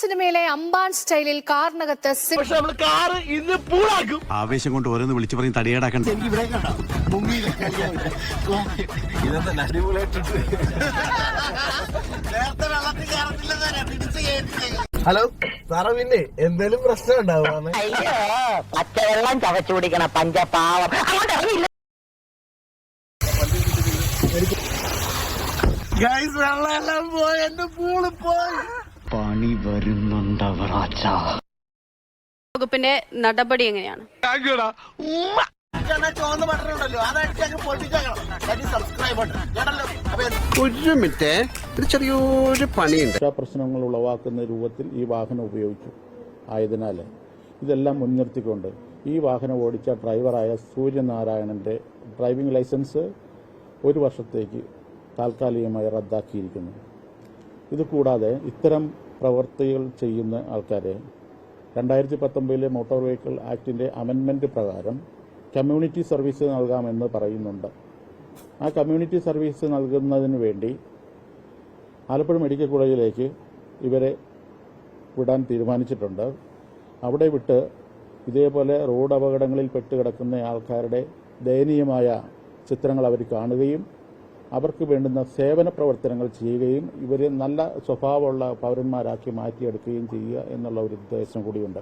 സിനിമയിലെ അമ്പാൻ സ്റ്റൈലിൽ കാറിനകത്ത് പക്ഷെ നമ്മൾ കാറ് ഇന്ന് പൂളാക്കും. ആവേശം കൊണ്ട് ഓരോന്ന് വിളിച്ചു പറഞ്ഞ് തടിയേടാക്കണ്ട. ഹലോ സാറേ പിന്നെ എന്തേലും പ്രശ്നം ഉണ്ടാവും അയ്യോ പച്ചവെള്ളം ചവച്ചു കുടിക്കണ പഞ്ചപാവം. അങ്ങോട്ട് ഇറങ്ങിയില്ല. ഗൈസ് വെള്ളം എല്ലാം പോയി. എന്റെ പൂൾ പോയി. പണി വരുന്നുണ്ടവറാച്ചാ. വകുപ്പിന്റെ നടപടി എങ്ങനെയാണ്? ഒരു മിനിറ്റ് ഒരു ചെറിയൊരു പണിയുണ്ട്. പ്രശ്നങ്ങൾ ഉളവാക്കുന്ന രൂപത്തിൽ ഈ വാഹനം ഉപയോഗിച്ചു. ആയതിനാൽ ഇതെല്ലാം മുൻനിർത്തിക്കൊണ്ട് ഈ വാഹനം ഓടിച്ച ഡ്രൈവറായ സൂര്യനാരായണന്റെ ഡ്രൈവിംഗ് ലൈസൻസ് ഒരു വർഷത്തേക്ക് താൽക്കാലികമായി റദ്ദാക്കിയിരിക്കുന്നു. ഇതുകൂടാതെ ഇത്തരം പ്രവൃത്തികൾ ചെയ്യുന്ന ആൾക്കാരെ രണ്ടായിരത്തി പത്തൊമ്പതിലെ മോട്ടോർ വെഹിക്കിൾ ആക്ടിന്റെ അമെൻമെന്റ് പ്രകാരം കമ്മ്യൂണിറ്റി സർവീസ് നൽകാമെന്ന് പറയുന്നുണ്ട്. ആ കമ്മ്യൂണിറ്റി സർവീസ് നൽകുന്നതിന് വേണ്ടി ആലപ്പുഴ മെഡിക്കൽ കോളേജിലേക്ക് ഇവരെ വിടാൻ തീരുമാനിച്ചിട്ടുണ്ട്. അവിടെ വിട്ട് ഇതേപോലെ റോഡ് അപകടങ്ങളിൽ പെട്ട് കിടക്കുന്ന ആൾക്കാരുടെ ദയനീയമായ ചിത്രങ്ങൾ അവർ കാണുകയും അവർക്ക് വേണ്ടുന്ന സേവന പ്രവർത്തനങ്ങൾ ചെയ്യുകയും ഇവരെ നല്ല സ്വഭാവമുള്ള പൗരന്മാരാക്കി മാറ്റിയെടുക്കുകയും ചെയ്യുക എന്നുള്ള ഒരു ഉദ്ദേശം കൂടിയുണ്ട്.